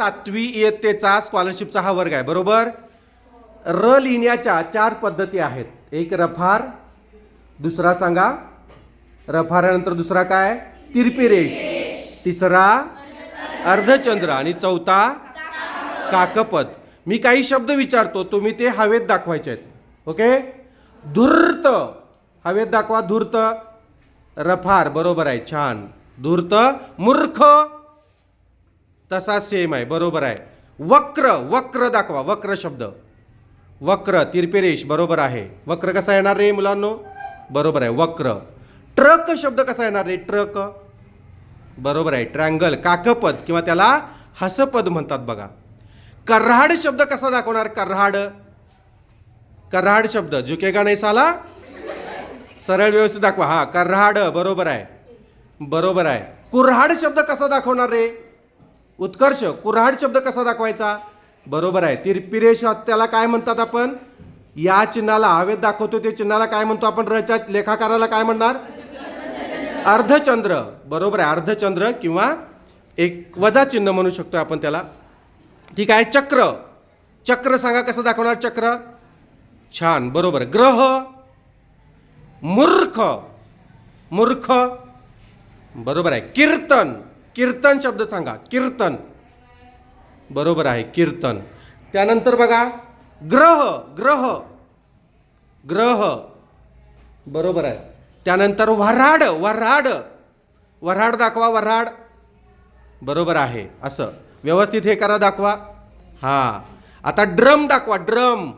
सातवी इयत्तेचा स्कॉलरशिपचा हा वर्ग आहे बरोबर? र लिहिण्याच्या चार पद्धती आहेत. एक रफार दुसरा सांगा. रफारानंतर दुसरा काय? तिरपी रेष तिसरा अर्धचंद्र आणि चौथा काकपद मी काही शब्द विचारतो तुम्ही ते हवेत दाखवायचे आहेत. ओके? धूर्त. हवेत दाखवा धूर्त. रफार बरोबर आहे छान. धूर्त मूर्ख. तसा सेम आहे बरोबर आहे. वक्र वक्र दाखवा वक्र शब्द. वक्र तिरपेरेश बरोबर आहे. वक्र कसा येणार रे मुलांनो? बरोबर आहे वक्र. ट्रक शब्द कसा येणार रे? ट्रक. बरोबर आहे ट्रँगल काकपद किंवा त्याला हसपद म्हणतात बघा. कर्हाड शब्द कसा दाखवणार? कर्हाड. कर्हाड शब्द. झुकेगा नाही साला? सरळ व्यवस्थित दाखवा. हा कर्हाड बरोबर आहे. बरोबर आहे. कुऱ्हाड शब्द कसा दाखवणार रे? उत्कर्ष कुऱ्हाड शब्द कसा दाखवायचा? बरोबर आहे. तिरपिरेश त्याला काय म्हणतात आपण? या चिन्हाला हवेत दाखवतो ते चिन्हाला काय म्हणतो आपण? रचा लेखाकाराला काय म्हणणार? अर्धचंद्र. बरोबर आहे. अर्धचंद्र किंवा एक वजा चिन्ह म्हणू शकतो आपण त्याला. ठीक आहे. चक्र. चक्र सांगा कसं दाखवणार चक्र? छान. बरोबर. ग्रह. मूर्ख. मूर्ख. बरोबर आहे. कीर्तन. कीर्तन शब्द सांगा. कीर्तन. बरोबर आहे कीर्तन. त्यानंतर बघा ग्रह ग्रह. ग्रह. बरोबर आहे. त्यानंतर वऱ्हाड वऱ्हाड. वऱ्हाड दाखवा वऱ्हाड. बरोबर आहे असं. व्यवस्थित हे करा दाखवा. हा. आता ड्रम दाखवा ड्रम.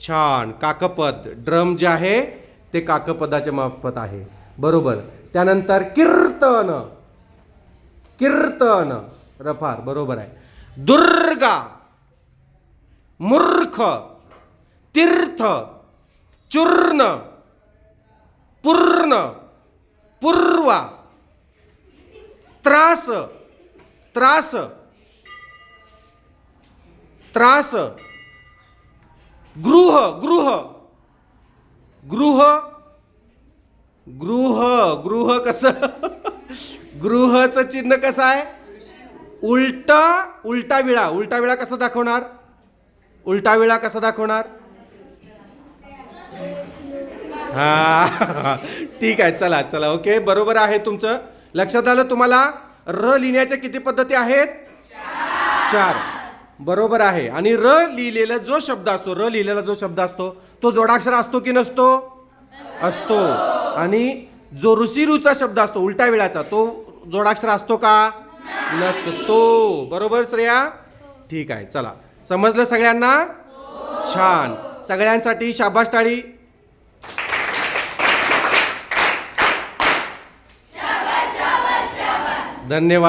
छान. काकपद. ड्रम जे आहे ते काकपदाच्या मार्फत आहे. बरोबर. त्यानंतर कीर्तन. कीर्तन. रफार बरोबर आहे. दुर्गा मूर्ख तीर्थ चूर्ण पूर्ण पूर्वा. त्रास त्रास त्रास. गृह गृह. गृह गृह गृह कसं? गृहचं चिन्ह कसं आहे? उलटा उलटा विळा. उलटा विळा कसा दाखवणार? उलटा विळा कसा दाखवणार? हा. ठीक आहे चला चला. ओके बरोबर आहे तुमचं. लक्षात आलं तुम्हाला? र लिहिण्याच्या किती पद्धती आहेत? चार. बरोबर आहे. आणि र लिहिलेला जो शब्द असतो र लिहिलेला जो शब्द असतो तो जोडाक्षर असतो की नसतो? असतो. आणि जो ऋषीरूचा शब्द असतो उलटा वेळाचा तो जोडाक्षर असतो का? नसतो. बरोबर श्रेया? ठीक आहे चला. समजलं सगळ्यांना? छान. सगळ्यांसाठी शाबास टाळी. धन्यवाद.